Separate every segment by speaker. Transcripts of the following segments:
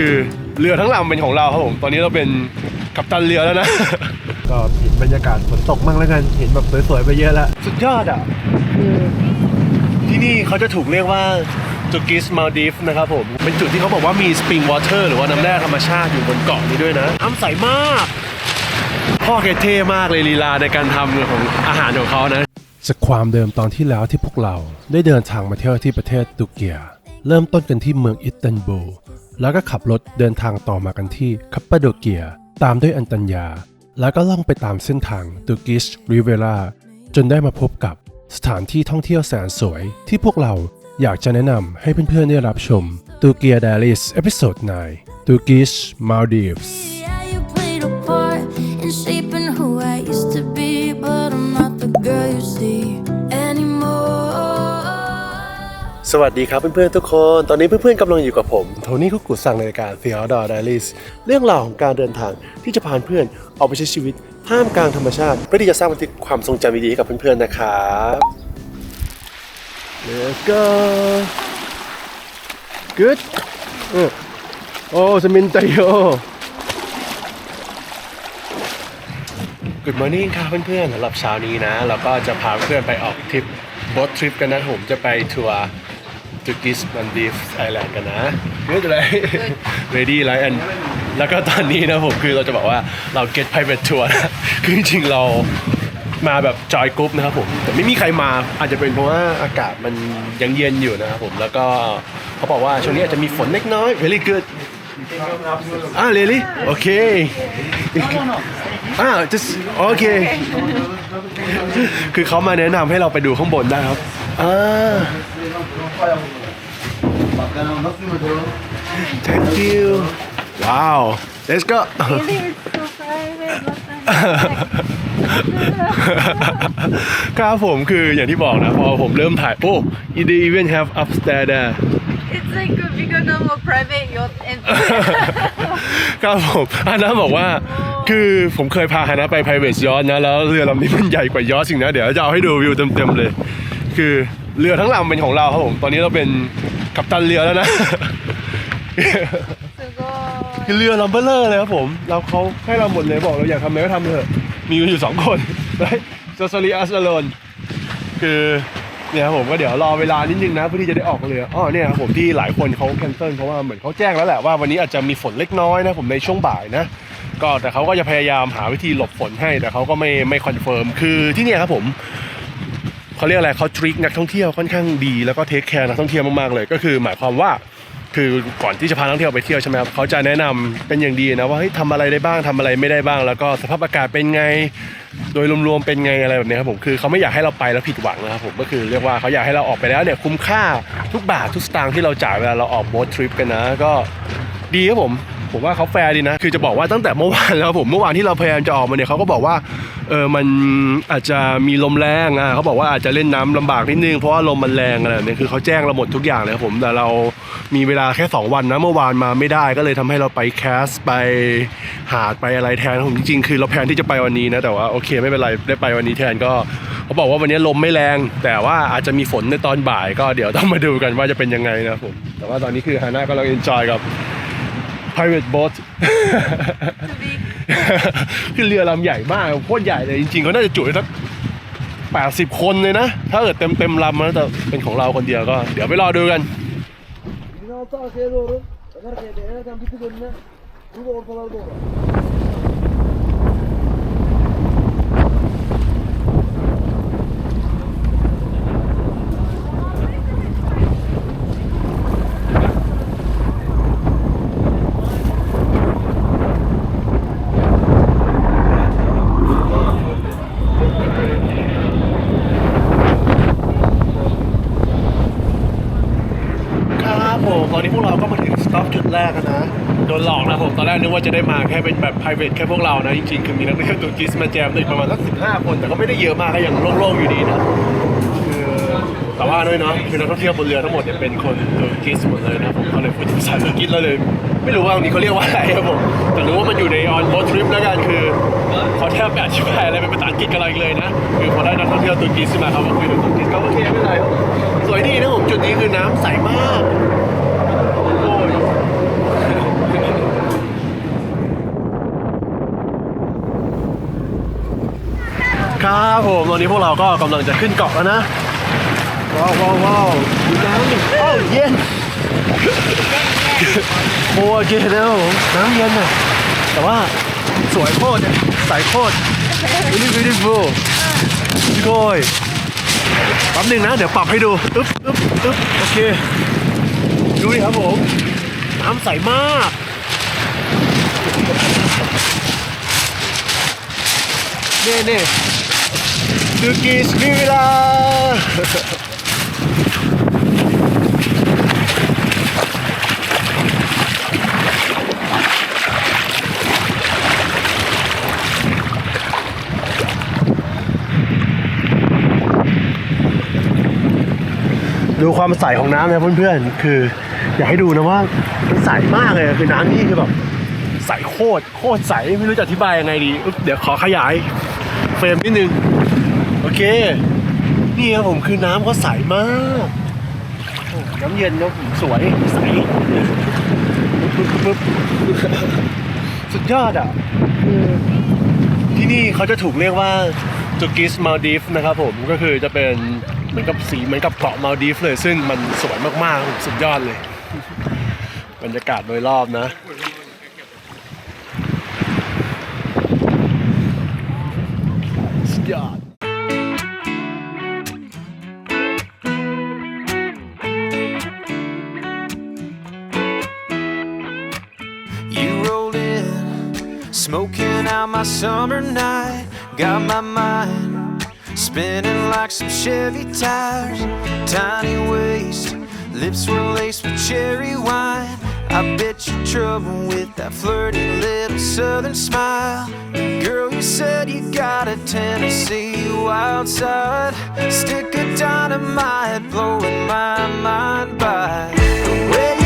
Speaker 1: คือเรือทั้งลำเป็นของเราครับผมตอนนี้เราเป็นกัปตันเรือแล้วนะ
Speaker 2: ก็เห็นบรรยากาศฝนตกมั่งแล้วกันเห็นแบบสวยๆไปเยอะแล้ว
Speaker 1: สุดยอดอะคือที่นี่เขาจะถูกเรียกว่าจูกิสมาลดีฟนะครับผม เป็นจุดที่เขาบอกว่ามีสปริงวอเตอร์หรือว่าน้ำแร่ธรรมชาติอยู่บนเกาะนี้ด้วยนะน้ำใสมาก พ่อแกเท่มากเลยลีลาในการทำของอาหารของเขานะ
Speaker 2: จากความเดิมตอนที่แล้วที่พวกเราได้เดินทางมาเที่ยวที่ประเทศตุรเกียเริ่มต้นกันที่เมืองอิสตันบูล แล้วก็ขับรถเดินทางต่อมากันที่คัปปาโดเกีย ตามด้วยอันตัญญา แล้วก็ล่องไปตามเส้นทางตุรกิชริเวลาจนได้มาพบกับสถานที่ท่องเที่ยวแสนสวย ที่พวกเราอยากจะแนะนำให้เพื่อนๆได้รับชมตุรเกียดาลิสเอพิโซด9
Speaker 3: ตูกิชมาลดีฟส์
Speaker 1: สวัสดีครับเพื่อนๆทุกคน ตอนนี้เพื่อนๆกำลังอยู่กับผม โทนี่คุกุสั่งในรายการ f i e l d o r Diaries เรื่องราวของการเดินทางที่จะพาเพื่อนออกไปใช้ชีวิตท่ามกลางธรรมชาติ เพื่อที่จะสร้างบันทึกความทรงจำดีๆให้กับเพื่อนๆนะครับ Let's go Good โอ้สมินใจโย Good morning ครับเพื่อนๆสำหรับเช้านี้นะ เราก็จะพาเพื่อนไปออกทริปบอททริปกันนะผมจะไปทัวร์ ทูกิสมันดีฟไอแลนด์กันนะเฮ้ยอะไร ready ไลน์แอนแล้วก็ตอนนี้นะผมคือเราจะบอกว่าเรา get private tour นะคือจริงๆเรามาแบบจอยกรุ๊ปนะครับผมแต่ไม่มีใครมาอาจจะเป็นเพราะว่าอากาศมันยังเย็นอยู่นะครับผมแล้วก็เขาบอกว่าช่วงนี้อาจจะมีฝนเล็กน้อย very good อ่า really โอเค อ่า just โอเค คือเขามาแนะนำให้เราไปดูข้างบนได้ครับ อ่า thank you ว้าว let's go
Speaker 4: Really, it's so private. Look,
Speaker 1: ครับผมคืออย่างที่บอกนะพอผมเริ่มถ่ายโอ้ they even have upstairs there
Speaker 4: it's like a bigger number private yacht and
Speaker 1: ครับผมฮานะบอกว่าคือผมเคยพาฮานะไป private yacht นะแล้วเรือลำนี้มันใหญ่กว่ายอทสิ่งนะ เดี๋ยวจะเอาให้ดูวิวเต็มๆเลย คือ เรือทั้งลำเป็นของเราครับผมตอนนี้เราเป็นกัปตันเรือแล้วนะ
Speaker 4: to go.
Speaker 1: คือเรือลำเบลเลอร์เลยครับผม เราเขาให้เราหมดเลยบอกเราอยากทำอะไรก็ทำเถอะ มีกันอยู่สองคนไรโซซารีอัสโลนคือเนี่ยครับผมก็เดี๋ยวรอเวลานิดนึงนะเพื่อที่จะได้ออกเรืออ๋อเนี่ยครับผมที่หลายคนเขาแคนเซิลเพราะว่าเหมือนเขาแจ้งแล้วแหละว่าวันนี้อาจจะมีฝนเล็กน้อยนะผมในช่วงบ่ายนะ ก็แต่เขาก็จะพยายามหาวิธีหลบฝนให้แต่เขาก็ไม่ไม่คอนเฟิร์มคือที่เนี่ยครับผม เขาเรียกอะไรเขาทริคนักท่องเที่ยวค่อนข้างดีแล้วก็เทคแคร์นักท่องเที่ยวมากๆเลย ก็คือหมายความว่าคือก่อนที่จะพานักท่องเที่ยวไปเที่ยวใช่ไหมครับเขาจะแนะนำเป็นอย่างดีนะว่าเฮ้ยทำอะไรได้บ้างทำอะไรไม่ได้บ้าง แล้วก็สภาพอากาศเป็นไง โดยรวมๆเป็นไงอะไรแบบนี้ครับผมคือเขาไม่อยากให้เราไปแล้วผิดหวังนะครับผมก็คือเรียกว่าเขาอยากให้เราออกไปแล้วเนี่ยคุ้มค่าทุกบาททุกสตางค์ที่เราจ่ายเวลาเราออกโบ๊ททริปกันนะก็ดีครับผม ผมว่าเขาแฟร์ดีนะ คือจะบอกว่าตั้งแต่เมื่อวานแล้วผมเมื่อวานที่เราพยายามจะออกมาเนี่ยเขาก็บอกว่าเออมันอาจจะมีลมแรงอะเขาบอกว่าอาจจะเล่นน้ำลำบากนิดนึงเพราะว่าลมมันแรงอะไรแบบนี้คือเขาแจ้งเราหมดทุกอย่างเลยครับผมแต่เรามีเวลาแค่ 2 วันนะเมื่อวานมาไม่ได้ก็เลยทำให้เราไปแคสไปหาดไปอะไรแทนผมจริงๆคือเราแพลนที่จะไปวันนี้นะแต่ว่าโอเคไม่เป็นไรได้ไปวันนี้แทนก็เขาบอกว่าวันนี้ลมไม่แรง แต่ว่าอาจจะมีฝนในตอนบ่ายก็เดี๋ยวต้องมาดูกันว่าจะเป็นยังไงนะผมแต่ว่าตอนนี้คือฮาน่าก็เราเอนจอยกับ private boat
Speaker 4: To be
Speaker 1: คือเรือลำใหญ่มากโคตรใหญ่เลยจริงๆเขาน่าจะจุได้สักแปดสิบคนเลยนะ ถ้าเกิดเต็มเต็มๆลำนะแต่เป็นของเราคนเดียวก็ เดี๋ยวไปรอดูกัน
Speaker 5: 16 arkaya doğru. Bak arkaya da en bir tık önüne. Burada ortalarda olur.
Speaker 1: ครับผมตอนนี้พวกเราก็มาถึงสต็อปจุดแรกแล้วนะ โดนหลอกนะผมตอนแรกนึกว่าจะได้มาแค่เป็นแบบ private แค่พวกเรานะ จริงๆ คือมีนักท่องเที่ยวตุรกีสมาแจมด้วยประมาณสักสิบห้าคน แต่ก็ไม่ได้เยอะมากก็ยังโล่งๆอยู่ดีนะคือแต่ว่าด้วยเนาะคือนักท่องเที่ยวบนเรือทั้งหมดเนี่ยเป็นคนตุรกีสหมดเลยนะผมเขาเลยพูดภาษาตุรกีแล้วเลย ไม่รู้ว่าตรงนี้เขาเรียกว่าอะไรครับผมแต่รู้ว่ามันอยู่ในออนโบทริปแล้วกันคือเขาแทบไม่อธิบายอะไรเป็นภาษาอังกฤษกันเราอีกเลยนะคือพอได้นักท่องเที่ยวตุรกีสมาเขามาคุยกับตุรกีเขาโอเคไม่เป็นไรสวยดีนะผมจุดนี้คือน้ำใสมากโอ้ย ครับผมตอนนี้พวกเราก็กำลังจะขึ้นเกาะแล้วนะ ว้าวว้าวว้าวดูน้ำดิโอ้าวเย็นโอ้เย็นนะผมน้ำเย็นอะแต่ว่าสวยโคตรใสโคตร really beautiful พี่โกยแป๊บหนึงนะ เดี๋ยวปรับให้ดูอึ๊บอึ๊บอึ๊บโอเค ดูดิครับผม น้ำใสมากเน่เน่ดูกีสมิลาดูความใสของน้ำนะเพื่อนๆ คือ อยากให้ดูนะว่ามันใสมากเลยคือน้ำนี่คือแบบใสโคตรโคตรใสไม่รู้จะอธิบายยังไงดี เดี๋ยวขอขยาย เฟรมนิดนึง โอเค นี่ครับผมคือน้ำเขาใสมากน้ำเย็นนะสวยใสปึ๊บปึ๊บสุดยอดอะคือที่นี่เขาจะถูกเรียกว่าจูกิสมาลดีฟนะครับผมก็คือจะเป็นเหมือนกับสีเหมือนกับเกาะมาลดีฟเลย ซึ่งมันสวยมากๆสุดยอดเลย บรรยากาศโดยรอบนะ
Speaker 6: smoking out my summer night. Got my mind spinning like some Chevy tires. Tiny waist, lips were laced with cherry wine. I bet you're trouble with that flirty little southern smile. Girl, you said you got a Tennessee wild side. Stick of dynamite blowing my mind by. The way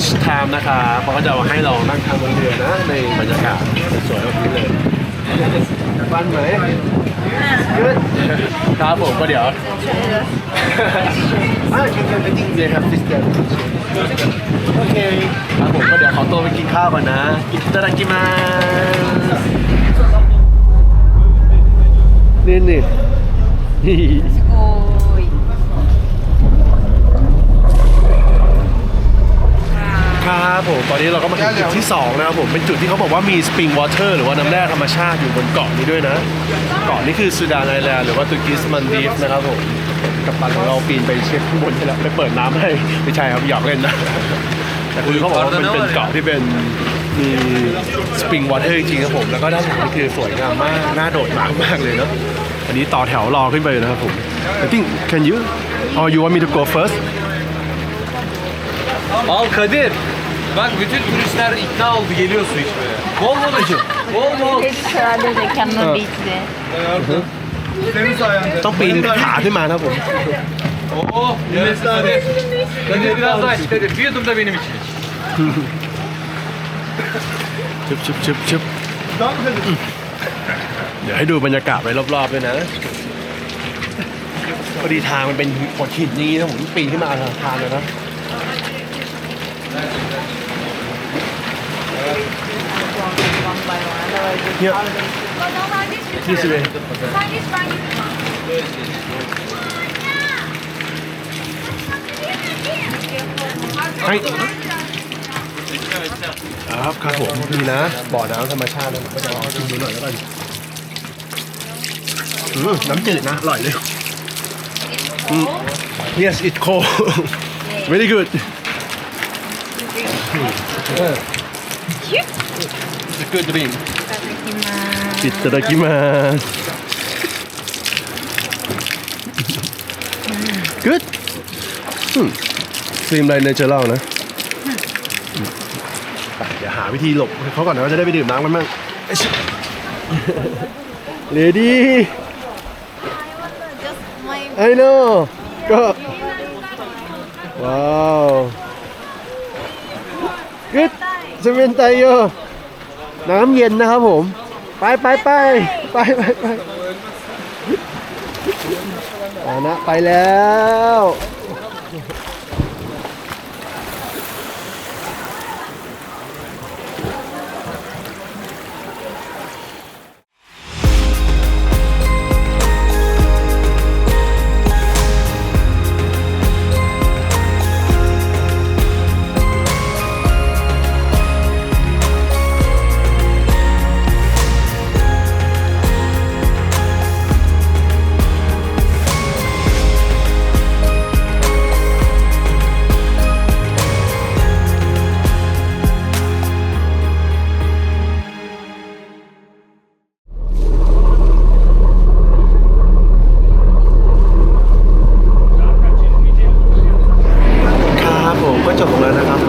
Speaker 1: lunch time นะครับเขาก็จะให้เรานั่งทางบนเรือนะ ในบรรยากาศสวยแบบนี้เลยบ้านไหมครับผมก็เดี๋ยวอ่ากินกันจริงเลยครับ sister โอเคครับผมก็เดี๋ยวขอตัวไปกินข้าวก่อนนะอิตาดากิมานี่นี่ นี่
Speaker 4: Oy.
Speaker 1: ครับผมตอนนี้เราก็มาถึงจุดที่สองนะครับผมเป็นจุดที่เขาบอกว่ามีสปริงวอเตอร์หรือว่าน้ำแร่ธรรมชาติอยู่บนเกาะนี้ด้วยนะ เกาะนี้คือซูดานไอแลนด์หรือว่าตุรกิสมันดีฟนะครับผมกัปตันของเราปีนไปเช็คข้างบนใช่แล้วไปเปิดน้ำให้ไม่ใช่ครับหยอกเล่นนะแต่คือเขาบอกว่ามันเป็นเกาะที่เป็นมีสปริงวอเตอร์จริงครับผมแล้วก็ด้านหลังนี่คือสวยงามมากน่าโดดมากมากเลยเนาะอันนี้ต่อแถวรอขึ้นไปเลยนะครับผม I think can you or you want me to go first
Speaker 7: Al Kadir. Bak bütün turistler ikna oldu geliyor su içmeye. Bol bol için. Bol bol.
Speaker 4: Hepsi herhalde mekanına bitti.
Speaker 1: ต้องปีนขาขึ้นมานะครับผม
Speaker 7: Oh, evet Kadir. Kadir biraz daha iç Kadir. Bir yudum da benim için iç.
Speaker 1: ชึบชึบชึบชึบเดี๋ยวให้ดูบรรยากาศไปรอบๆด้วยนะ พอดีทางมันเป็นโขดหินอย่างนี้นะผมปีนขึ้นมาทางเลยนะ เนี่ยนี่สิเลยให้อ่าครับครับผมนี่นะ บ่อน้ำธรรมชาตินะผมก็จะลองชิมดูหน่อยแล้วกันอืมน้ำจืดนะ อร่อยเลยอืม yes it's cold very good you. It's a good dream. Itadakimasu. อิตาดากิมาส good ซีมอะไรเนเจอรัลนะไปเดี๋ยวหาวิธีหลบเขาก่อนนะจะได้ไปดื่มน้ำกันบ้างเลดี้ I know ก็ ว้าว เซเวนไตโยน้ำเย็นนะครับผม ไปไปไปไปไปไปอานะไปแล้ว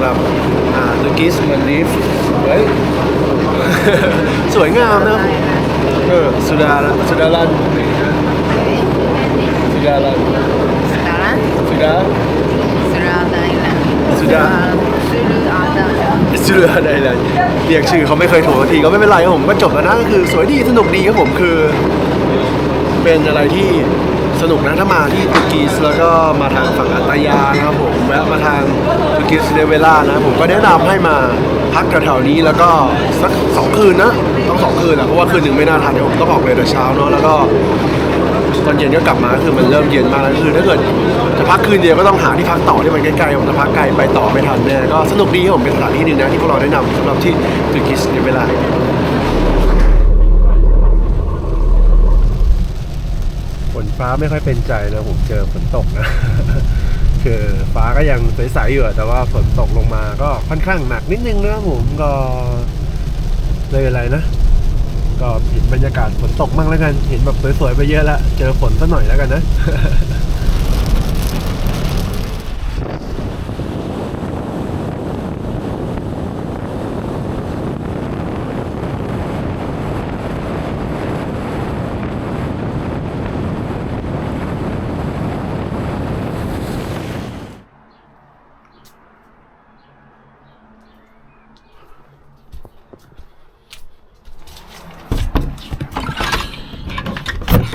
Speaker 1: ำหรับอ่าลูกิสมันลีฟเฮ้ย สวยงามนะเออสุดาสุดารันสุดารัน
Speaker 4: Sekarang
Speaker 1: สุดา
Speaker 4: Sıradayla.
Speaker 1: Sudah.
Speaker 4: Sıradayla.
Speaker 1: สุดาไดแลนด์เรียกชื่อเขาไม่เคยถูกสักทีก็ไม่เป็นไรครับผมก็จบแล้วนะก็คือสวยดีสนุกดีครับผมคือ เป็นอะไรที่ สนุกนะถ้ามาที่ตุรกีสแล้วก็มาทางฝั่งอัตยานะครับผมแวะมาทางตุรกีสเนเวล่านะผมก็แนะนำให้มาพักแถวๆนี้แล้วก็สักสองคืนนะต้องสองคืนอะเพราะว่าคืนหนึ่งไม่น่าทันเดี๋ยวผมต้องออกเลยแต่เช้าเนาะแล้วก็ตอนเย็นก็กลับมาคือมันเริ่มเย็นมากแล้วคือถ้าเกิดจะพักคืนเดียวก็ต้องหาที่พักต่อที่มันใกล้ๆผมจะพักไกลไปต่อไม่ทันแน่ก็สนุกดีครับผมเป็นสถานที่หนึ่งนะที่พวกเราแนะนำสำหรับที่ตุรกีสเนเวล่า นฟ้าไม่ค่อยเป็นใจนะผมเจอฝนตกนะ คือฟ้าก็ยังใสๆอยู่แต่ว่าฝนตกลงมาก็ค่อนข้างหนักนิดนึงนะผมก็เลยอะไรนะ ก็เห็นบรรยากาศฝนตกมั่งแล้วกัน เห็นแบบสวยๆไปเยอะละเจอฝนซะหน่อยแล้วกันนะ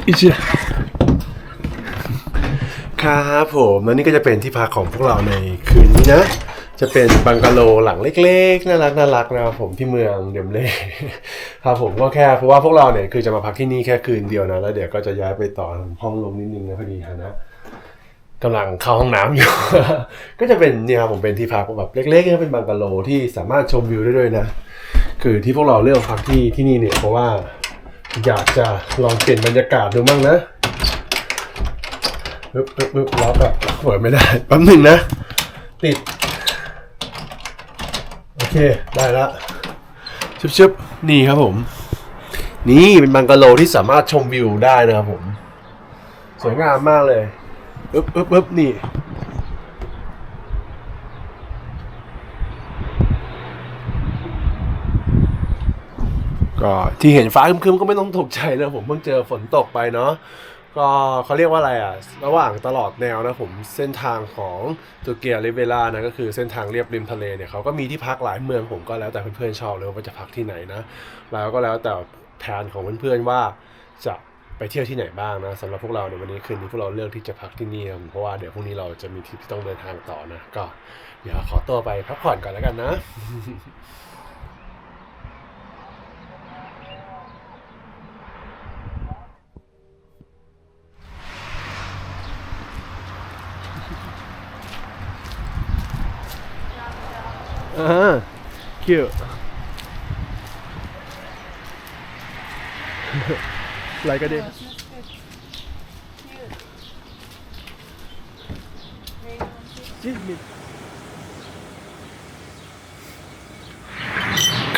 Speaker 1: อิชิครับผมแล้วนี่ก็จะเป็นที่พักของพวกเราในคืนนี้นะ จะเป็นบังกะโลหลังเล็กๆน่ารักน่ารักนะครับผมที่เมืองเดมเล่ครับผมก็แค่เพราะว่าพวกเราเนี่ยคือจะมาพักที่นี่แค่คืนเดียวนะแล้วเดี๋ยวก็จะย้ายไปต่อห้องลงนิดนึงนะพอดีฮะนะกำลังเข้าห้องน้ำอยู่ ก็จะเป็นเนี่ยครับผมเป็นที่พักแบบเล็กๆนะเป็นบังกะโลที่สามารถชมวิวได้ด้วยนะ คือที่พวกเราเลือกพักที่ที่นี่เนี่ยเพราะว่า อยากจะลองเปลี่ยนบรรยากาศดูบ้างนะปึ๊บปึ๊บปึ๊บล็อกอะเปิดไม่ได้แป๊บหนึ่งนะ ติด โอเค ได้ละชุบชุบนี่ครับผม นี่เป็นบังกะโลที่สามารถชมวิวได้นะครับผม สวยงามมากเลยอึ๊บอึ๊บอึ๊บนี่ ก็ที่เห็นฟ้าครึมๆก็ไม่ต้องตกใจนะผมเพิ่งเจอฝนตกไปเนาะก็เขาเรียกว่าอะไรอะ ระหว่างตลอดแนวนะผมเส้นทางของตูเกียริเวลานะก็คือเส้นทางเรียบริมทะเลเนี่ยเขาก็มีที่พักหลายเมืองผมก็แล้วแต่เพื่อนๆชอบเลยว่าจะพักที่ไหนนะแล้วก็แล้วแต่แผนของเพื่อนๆว่าจะไปเที่ยวที่ไหนบ้างนะสำหรับพวกเราในวันนี้คืนนี้พวกเราเลือกที่จะพักที่นี่เพราะว่าเดี๋ยวพรุ่งนี้เราจะมีทริปที่ต้องเดินทางต่อนะ ก็เดี๋ยวขอตัวไปพักผ่อนก่อนแล้วกันนะ อ่า cute like a day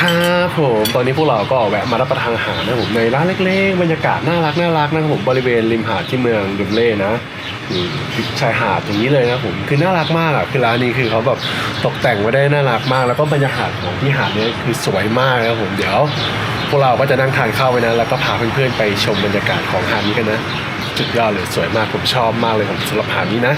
Speaker 1: ครับผมตอนนี้พวกเราก็แวะมารับประทานอาหารนะผมในร้านเล็กๆ บรรยากาศน่ารักน่ารักนะครับผมบริเวณริมหาดที่เมืองดุมเล่นะ ชายหาดอย่างนี้เลยนะผมคือน่ารักมากอะคือร้านนี้คือเขาแบบตกแต่งไว้ได้น่ารักมาก แล้วก็บรรยากาศของที่หาดเนี้คือสวยมากนะครับผมเดี๋ยว พวกเราก็จะนั่งทานข้าวไปนะแล้วก็พาเพื่อนๆไปชมบรรยากาศของหาดนี้กันนะสุดยอดเลยสวยมากผมชอบมากเลยผมสำหรับหาดนี้นะ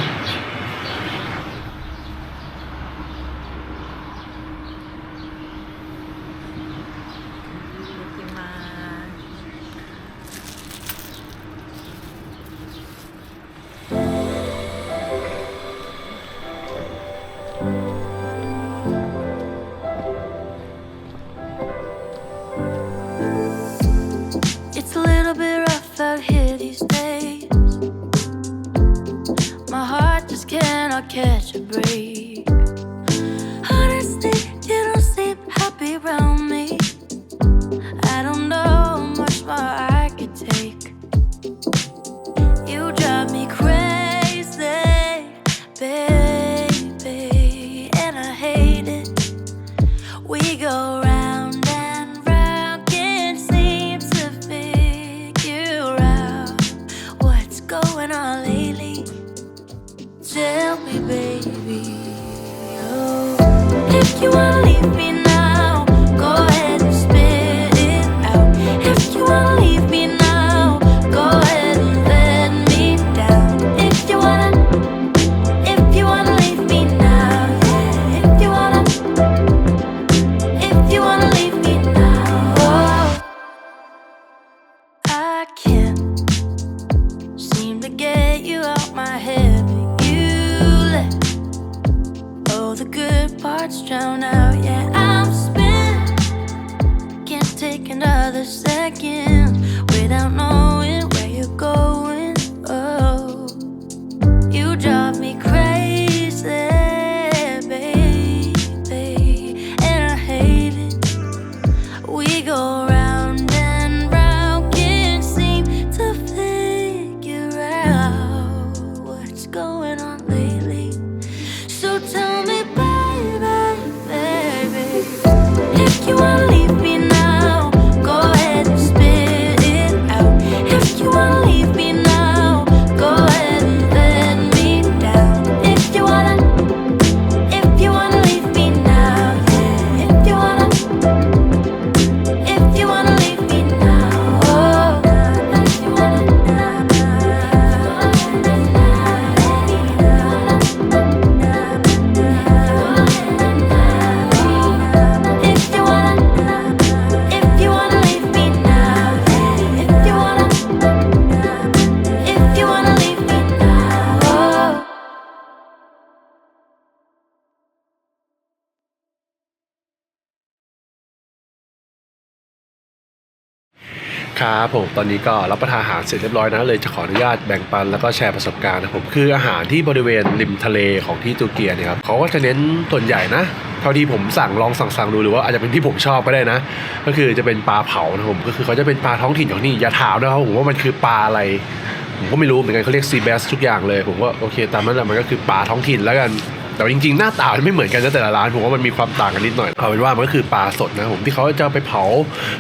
Speaker 3: my head. But you let all the good parts drown out. Yeah, I'm spent. Can't take another second
Speaker 1: ครับผมตอนนี้ก็รับประทานอาหารเสร็จเรียบร้อยนะเลยจะขออนุญาตแบ่งปันแล้วก็แชร์ประสบการณ์นะผมคืออาหารที่บริเวณริมทะเลของที่ตุรกีเนี่ยครับเขาก็จะเน้นส่วนใหญ่นะเท่าที่ผมสั่งลองสั่งสั่งดูหรือว่าอาจจะเป็นที่ผมชอบก็ได้นะ ก็คือจะเป็นปลาเผานะผมก็คือเขาจะเป็นปลาท้องถิ่นของนี่อย่าถามนะครับผมว่ามันคือปลาอะไรผมก็ไม่รู้เหมือนกันเขาเรียกซีแบสทุกอย่างเลย ผมว่าโอเคตามนั้นแหละมันก็คือปลาท้องถิ่นแล้วกัน แต่จริงๆ หน้าตามันไม่เหมือนกันนะแต่ละร้านผมว่ามันมีความต่างกันนิดหน่อยเอาเป็นว่ามันก็คือปลาสดนะผมที่เขาจะไปเผา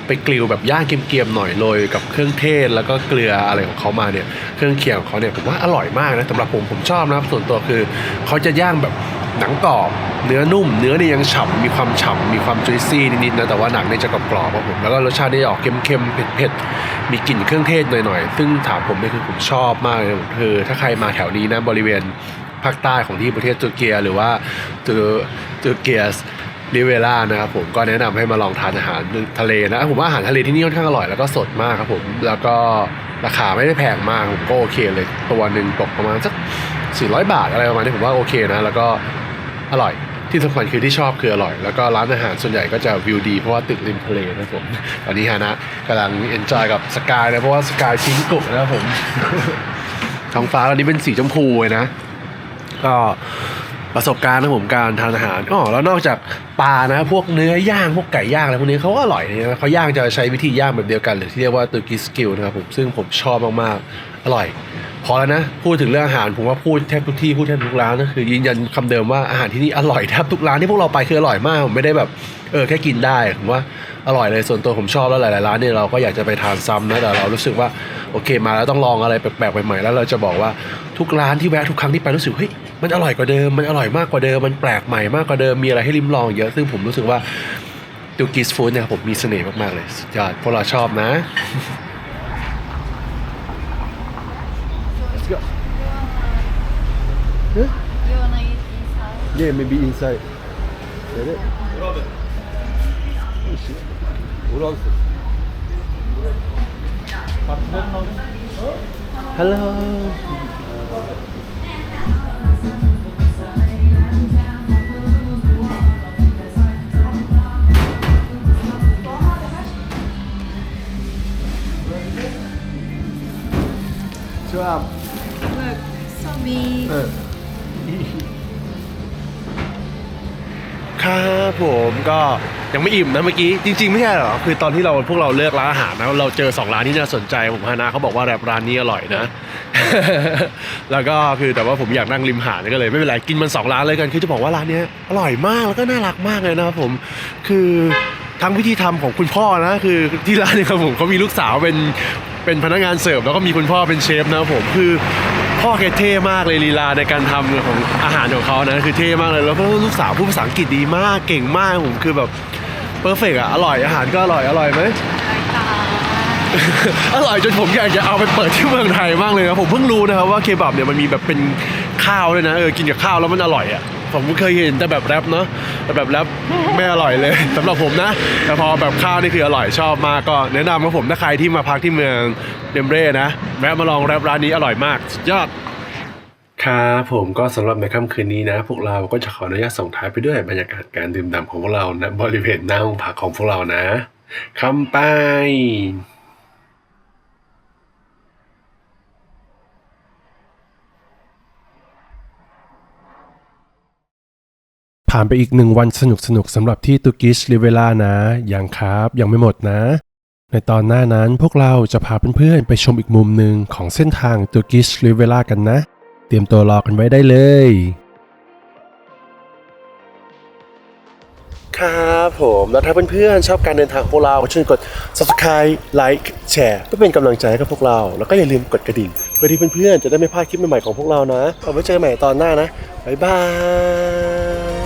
Speaker 1: ไปกริลแบบย่างเกรียมๆหน่อยโรยกับเครื่องเทศแล้วก็เกลืออะไรของเขามาเนี่ยเครื่องเคียงของเขาเนี่ยผมว่าอร่อยมากนะสำหรับผมผมชอบนะครับส่วนตัวคือเขาจะย่างแบบหนังกรอบเนื้อนุ่ม เนื้อเนี่ยยังฉ่ำมีความฉ่ำมีความจุยซี่นิดๆนะแต่ว่าหนังเนี่ยจะกรอบๆครับผมแล้วก็รสชาติเนี่ยออกเค็มๆเผ็ดๆมีกลิ่นเครื่องเทศหน่อยๆ ซึ่งถามผมเนี่ยคือผมชอบมากเลยคือถ้าใครมาแถวนี้นะบริเวณ ภาคใต้ของที่ประเทศตุรกียหรือว่าตุตุรเกียสริเวล่านะครับผมก็แนะนำให้มาลองทานอาหารทะเลนะผมว่าอาหารทะเลที่นี่ค่อนข้างอร่อยแล้วก็สดมากครับผมแล้วก็ราคาไม่ได้แพงมากผมก็โอเคเลย ตัวหนึ่งตกประมาณสัก 400 บาทอะไรประมาณนี้ผมว่าโอเคนะแล้วก็อร่อยที่สำคัญคือที่ชอบคืออร่อย แล้วก็ร้านอาหารส่วนใหญ่ก็จะวิวดีเพราะว่าตึกริมทะเลนะครับผมตอนนี้ฮานะกำลังเอนจอยกับสกายนะเพราะว่าสกายทิ้งกุกนะครับผมท้องฟ้าตอนนี้เป็นสีชมพูเลยนะ ก็ประสบการณ์นะผมการทานอาหารอ๋อแล้วนอกจากปลานะพวกเนื้อย่างพวกไก่ย่างอะไรพวกนี้เขาก็อร่อยนะเขาย่างจะใช้วิธีย่างแบบเดียวกัน หรือที่เรียกว่าตุรกีสกิลนะครับผมซึ่งผมชอบมากๆอร่อย พอแล้วนะ พูดถึงเรื่องอาหารผมว่าพูดแทบทุกที่พูดแทบทุกร้านก็คือยืนยันคำเดิมว่าอาหารที่นี่อร่อยแทบทุกร้านที่พวกเราไปคืออร่อยมากผมไม่ได้แบบเออแค่กินได้ผมว่าอร่อยเลยส่วนตัวผมชอบแล้วหลายๆร้านเนี่ยเราก็อยากจะไปทานซ้ำนะแต่เรารู้สึกว่าโอเคมาแล้วต้องลองอะไรแปลกๆใหม่ๆแล้วเราจะบอกว่าทุกร้านที่แวะทุกครั้งที่ไปรู้สึกเฮ้ย มันอร่อยกว่าเดิม มันอร่อยมากกว่าเดิม มันแปลกใหม่มากกว่าเดิม มีอะไรให้ลิ้มลองเยอะ ซึ่งผมรู้สึกว่าตูกิสฟู้ดเนี่ยครับผมมีเสน่ห์มากๆเลยสุดยอดพวกเราชอบนะ
Speaker 5: Yeah, maybe inside. Get it? Ural. Hello. 좋 아.
Speaker 1: ยังไม่อิ่มนะเมื่อกี้จริง ๆ ไม่ใช่หรอคือตอนที่เราพวกเราเลือกร้านอาหารนะเราเจอสองร้านที่น่าสนใจผมฮานะเขาบอกว่าแบบร้านนี้อร่อยนะ แล้วก็คือแต่ว่าผมอยากนั่งริมหาดก็เลยไม่เป็นไรกินมันสองร้านเลยกันคือจะบอกว่าร้านนี้อร่อยมากแล้วก็น่ารักมากเลยนะครับผมคือทั้งวิธีทำของคุณพ่อนะคือที่ร้านเนี่ยครับผมเขามีลูกสาวเป็นเป็นพนักงานเสิร์ฟแล้วก็มีคุณพ่อเป็นเชฟนะครับผมคือพ่อแกเท่มากเลยลีลาในการทำของอาหารของเขานะคือเท่มากเลยแล้วก็ลูกสาวพูดภาษาอังกฤษดีมากเก่งมากผมคือแบบ เพอร์เฟกอะอร่อยอาหารก็อร่อยอร่อยไหม อร่อยจนผมอยากจะเอาไปเปิดที่เมืองไทยมากเลยนะผมเพิ่งรู้นะครับว่าเคบับเนี่ยมันมีแบบเป็นข้าวด้วยนะเออกินกับข้าวแล้วมันอร่อยอะผมเคยเห็นแต่แบบแรปเนาะแต่แบบแรปไม่อร่อยเลยสำหรับผมนะ แต่พอแบบข้าวนี่คืออร่อยชอบมากก็แนะนำว่าผมถ้าใครที่มาพักที่เมืองเดมเร่นะแวะมาลองแรปร้านนี้อร่อยมากสุดยอด ครับผมก็สำหรับในค่ำคืนนี้นะ พวกเราก็จะขออนุญาตส่งท้ายไปด้วยบรรยากาศการดื่มด่ำของพวกเรานะบริเวณหน้าห้องพักของพวกเรานะคำไป
Speaker 2: ผ่านไปอีกหนึ่งวันสนุกสนุกสำหรับที่ตุกิชลิเวล่านะ ยังครับยังไม่หมดนะ ในตอนหน้านั้นพวกเราจะพาเพื่อนๆไปชมอีกมุมหนึ่งของเส้นทางตุกิชลิเวล่ากันนะ เตรียมตัวรอกันไว้ได้เลย
Speaker 1: ครับผมแล้วถ้าเพื่อนๆชอบการเดินทางของพวกเราช่วยกด subscribe like แชร์เพื่อเป็นกำลังใจให้กับพวกเรา แล้วก็อย่าลืมกดกระดิ่งเพื่อที่เพื่อนๆจะได้ไม่พลาดคลิปใหม่ๆของพวกเรานะเอาไว้เจอกันใหม่ตอนหน้านะบ๊ายบาย